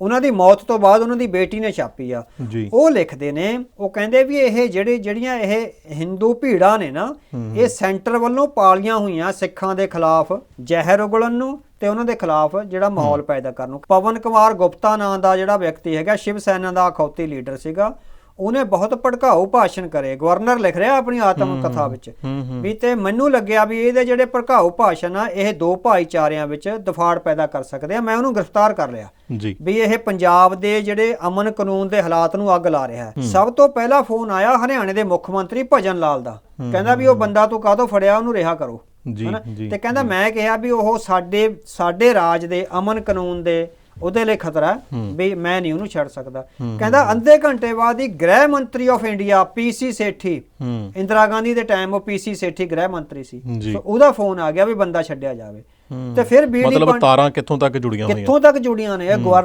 ਉਹਨਾਂ ਦੀ ਮੌਤ ਤੋਂ ਬਾਅਦ ਉਹਨਾਂ ਦੀ ਬੇਟੀ ਨੇ ਛਾਪੀ ਆ। ਜੀ। ਉਹ ਲਿਖਦੇ ਨੇ ਉਹ ਕਹਿੰਦੇ ਵੀ ਇਹ ਜਿਹੜੇ ਜਿਹੜੀਆਂ ਇਹ ਹਿੰਦੂ ਭੀੜਾਂ ਨੇ ਨਾ ਇਹ ਸੈਂਟਰ ਵੱਲੋਂ ਪਾਲੀਆਂ ਹੋਈਆਂ ਸਿੱਖਾਂ ਦੇ ਖਿਲਾਫ ਜ਼ਹਿਰ ਉਗਲਣ ਨੂੰ ਤੇ ਉਹਨਾਂ ਦੇ ਖਿਲਾਫ ਜਿਹੜਾ ਮਾਹੌਲ ਪੈਦਾ ਕਰਨ ਨੂੰ। ਪਵਨ ਕੁਮਾਰ ਗੁਪਤਾ ਨਾਂ ਦਾ ਜਿਹੜਾ ਵਿਅਕਤੀ ਹੈਗਾ ਸ਼ਿਵ ਸੈਨਾ ਦਾ ਅਖੌਤੀ ਲੀਡਰ ਸੀਗਾ ਉਹਨੇ ਬਹੁਤ ਭੜਕਾਊ ਭਾਸ਼ਣ ਕਰੇ। ਗਵਰਨਰ ਲਿਖ ਰਿਹਾ ਆਪਣੀ ਆਤਮ ਕਥਾ ਵਿੱਚ ਵੀ ਤੇ ਮੈਨੂੰ ਲੱਗਿਆ ਵੀ ਇਹਦੇ ਜਿਹੜੇ ਭੜਕਾਊ ਭਾਸ਼ਣ ਆ ਇਹ ਦੋ ਭਾਈਚਾਰਿਆਂ ਵਿੱਚ ਦਫਾੜ ਪੈਦਾ ਕਰ ਸਕਦੇ ਆ। ਮੈਂ ਉਹਨੂੰ ਗ੍ਰਿਫਤਾਰ ਕਰ ਲਿਆ ਵੀ ਇਹ ਪੰਜਾਬ ਦੇ ਜਿਹੜੇ ਅਮਨ ਕਾਨੂੰਨ ਦੇ ਹਾਲਾਤ ਨੂੰ ਅੱਗ ਲਾ ਰਿਹਾ ਹੈ। ਸਭ ਤੋਂ ਪਹਿਲਾ ਫੋਨ ਆਇਆ ਹਰਿਆਣੇ ਦੇ ਮੁੱਖ ਮੰਤਰੀ ਭਜਨ ਲਾਲ ਦਾ। ਕਹਿੰਦਾ ਵੀ ਉਹ ਬੰਦਾ ਤੂੰ ਕਾਹਤੋਂ ਫੜਿਆ ਉਹਨੂੰ ਰਿਹਾ ਕਰੋ? ਜੀ ਤੇ ਕਹਿੰਦਾ ਮੈਂ ਕਿਹਾ ਵੀ ਉਹ ਸਾਡੇ ਸਾਡੇ ਰਾਜ ਦੇ ਅਮਨ ਕਾਨੂੰਨ ਦੇ ਉਹਦੇ ਲਈ ਖਤਰਾ ਵੀ ਮੈਂ ਨਹੀਂ ਉਹਨੂੰ ਛੱਡ ਸਕਦਾ। ਕਹਿੰਦਾ ਅੱਧੇ ਘੰਟੇ ਬਾਅਦ ਹੀ ਗ੍ਰਹਿ ਮੰਤਰੀ of India PC Sethi Indira Gandhi ਦੇ ਟਾਈਮ ਉਹ ਪੀਸੀ ਸੇਠੀ ਗ੍ਰਹਿ ਮੰਤਰੀ ਸੀ। ਸੋ ਉਹਦਾ ਫੋਨ ਆ ਗਿਆ ਵੀ ਬੰਦਾ ਛੱਡਿਆ ਜਾਵੇ। ਤੇ ਫਿਰ ਬੀਡੀ ਮਤਲਬ ਤਾਰਾਂ ਕਿੱਥੋਂ ਤੱਕ ਜੁੜੀਆਂ ਹੋਈਆਂ? ਕਿੱਥੋਂ ਤੱਕ ਜੁੜੀਆਂ ਨੇ? ਇਹ